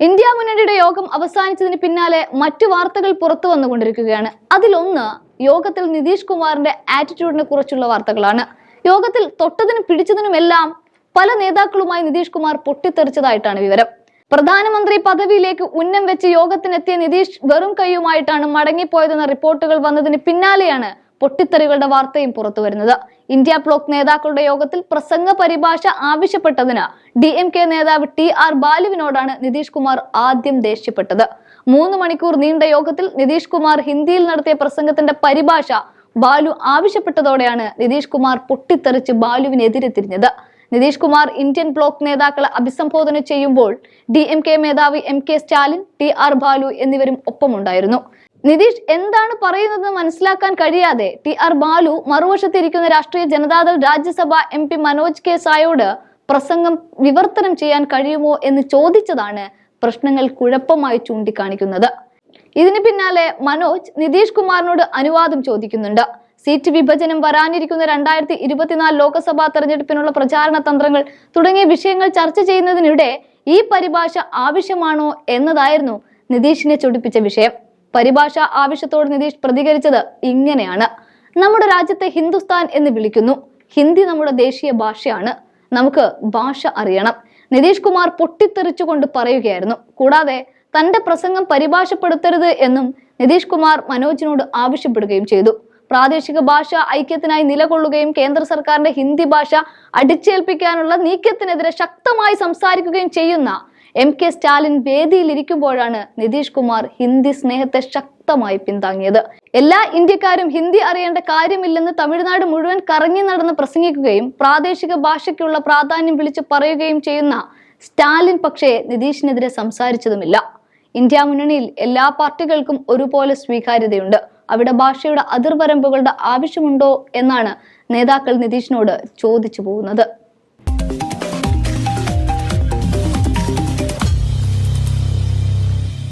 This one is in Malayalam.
ഇന്ത്യ മുന്നണിയുടെ യോഗം അവസാനിച്ചതിന് പിന്നാലെ മറ്റു വാർത്തകൾ പുറത്തു വന്നുകൊണ്ടിരിക്കുകയാണ്. അതിലൊന്ന് യോഗത്തിൽ നിതീഷ് കുമാറിന്റെ ആറ്റിറ്റ്യൂഡിനെ കുറിച്ചുള്ള വാർത്തകളാണ്. യോഗത്തിൽ തൊട്ടതിനും പിടിച്ചതിനുമെല്ലാം പല നേതാക്കളുമായി നിതീഷ് കുമാർ പൊട്ടിത്തെറിച്ചതായിട്ടാണ് വിവരം. പ്രധാനമന്ത്രി പദവിയിലേക്ക് ഉന്നം വെച്ച് യോഗത്തിനെത്തിയ നിതീഷ് വെറും കൈയുമായിട്ടാണ് മടങ്ങിപ്പോയതെന്ന റിപ്പോർട്ടുകൾ വന്നതിന് പിന്നാലെയാണ് പൊട്ടിത്തെറികളുടെ വാർത്തയും പുറത്തു വരുന്നത്. ഇന്ത്യ ബ്ലോക്ക് നേതാക്കളുടെ യോഗത്തിൽ പ്രസംഗ പരിഭാഷ ആവശ്യപ്പെട്ടതിന് ഡി എം കെ നേതാവ് ടി ആർ ബാലുവിനോടാണ് നിതീഷ് കുമാർ ആദ്യം ദേഷ്യപ്പെട്ടത്. മൂന്ന് മണിക്കൂർ നീണ്ട യോഗത്തിൽ നിതീഷ് കുമാർ ഹിന്ദിയിൽ നടത്തിയ പ്രസംഗത്തിന്റെ പരിഭാഷ ബാലു ആവശ്യപ്പെട്ടതോടെയാണ് നിതീഷ് കുമാർ പൊട്ടിത്തെറിച്ച് ബാലുവിനെതിരെ തിരിഞ്ഞത്. നിതീഷ് കുമാർ ഇന്ത്യൻ ബ്ലോക്ക് നേതാക്കളെ അഭിസംബോധന ചെയ്യുമ്പോൾ ഡി എം കെ മേധാവി M K Stalin T R Balu എന്നിവരും ഒപ്പമുണ്ടായിരുന്നു. നിതീഷ് എന്താണ് പറയുന്നതെന്ന് മനസ്സിലാക്കാൻ കഴിയാതെ T R Balu മറുവശത്തിരിക്കുന്ന Rashtriya Janata Dal Rajya Sabha M P Manoj K സായോട് പ്രസംഗം വിവർത്തനം ചെയ്യാൻ കഴിയുമോ എന്ന് ചോദിച്ചതാണ് പ്രശ്നങ്ങൾ കുഴപ്പമായി ചൂണ്ടിക്കാണിക്കുന്നത്. ഇതിന് പിന്നാലെ മനോജ് നിതീഷ് കുമാറിനോട് അനുവാദം ചോദിക്കുന്നുണ്ട്. സീറ്റ് വിഭജനം വരാനിരിക്കുന്ന രണ്ടായിരത്തി ഇരുപത്തിനാല് ലോക്സഭാ തെരഞ്ഞെടുപ്പിനുള്ള പ്രചാരണ തന്ത്രങ്ങൾ തുടങ്ങിയ വിഷയങ്ങൾ ചർച്ച ചെയ്യുന്നതിനിടെ ഈ പരിഭാഷ ആവശ്യമാണോ എന്നതായിരുന്നു നിതീഷിനെ ചൊടിപ്പിച്ച വിഷയം. പരിഭാഷ ആവശ്യത്തോട് നിതീഷ് പ്രതികരിച്ചത് ഇങ്ങനെയാണ്. നമ്മുടെ രാജ്യത്തെ ഹിന്ദുസ്ഥാൻ എന്ന് വിളിക്കുന്നു. ഹിന്ദി നമ്മുടെ ദേശീയ ഭാഷയാണ്. നമുക്ക് ഭാഷ അറിയണം. നിതീഷ് കുമാർ പൊട്ടിത്തെറിച്ചുകൊണ്ട് പറയുകയായിരുന്നു. കൂടാതെ തന്റെ പ്രസംഗം പരിഭാഷപ്പെടുത്തരുത് എന്നും നിതീഷ് കുമാർ മനോജിനോട് ആവശ്യപ്പെടുകയും ചെയ്തു. പ്രാദേശിക ഭാഷ ഐക്യത്തിനായി നിലകൊള്ളുകയും കേന്ദ്ര സർക്കാരിന്റെ ഹിന്ദി ഭാഷ അടിച്ചേൽപ്പിക്കാനുള്ള നീക്കത്തിനെതിരെ ശക്തമായി സംസാരിക്കുകയും ചെയ്യുന്ന എം കെ സ്റ്റാലിൻ വേദിയിലിരിക്കുമ്പോഴാണ് നിതീഷ് കുമാർ ഹിന്ദി സ്നേഹത്തെ ശക്തമായി പിന്താങ്ങിയത്. എല്ലാ ഇന്ത്യക്കാരും ഹിന്ദി അറിയേണ്ട കാര്യമില്ലെന്ന് തമിഴ്നാട് മുഴുവൻ കറങ്ങി നടന്ന് പ്രസംഗിക്കുകയും പ്രാദേശിക ഭാഷയ്ക്കുള്ള പ്രാധാന്യം വിളിച്ചു പറയുകയും ചെയ്യുന്ന സ്റ്റാലിൻ പക്ഷേ നിതീഷിനെതിരെ സംസാരിച്ചതുമില്ല. ഇന്ത്യ മുന്നണിയിൽ എല്ലാ പാർട്ടികൾക്കും ഒരുപോലെ സ്വീകാര്യതയുണ്ട്. അവിടെ ഭാഷയുടെ അതിർവരമ്പുകളുടെ ആവശ്യമുണ്ടോ എന്നാണ് നേതാക്കൾ നിതീഷിനോട് ചോദിച്ചു പോകുന്നത്.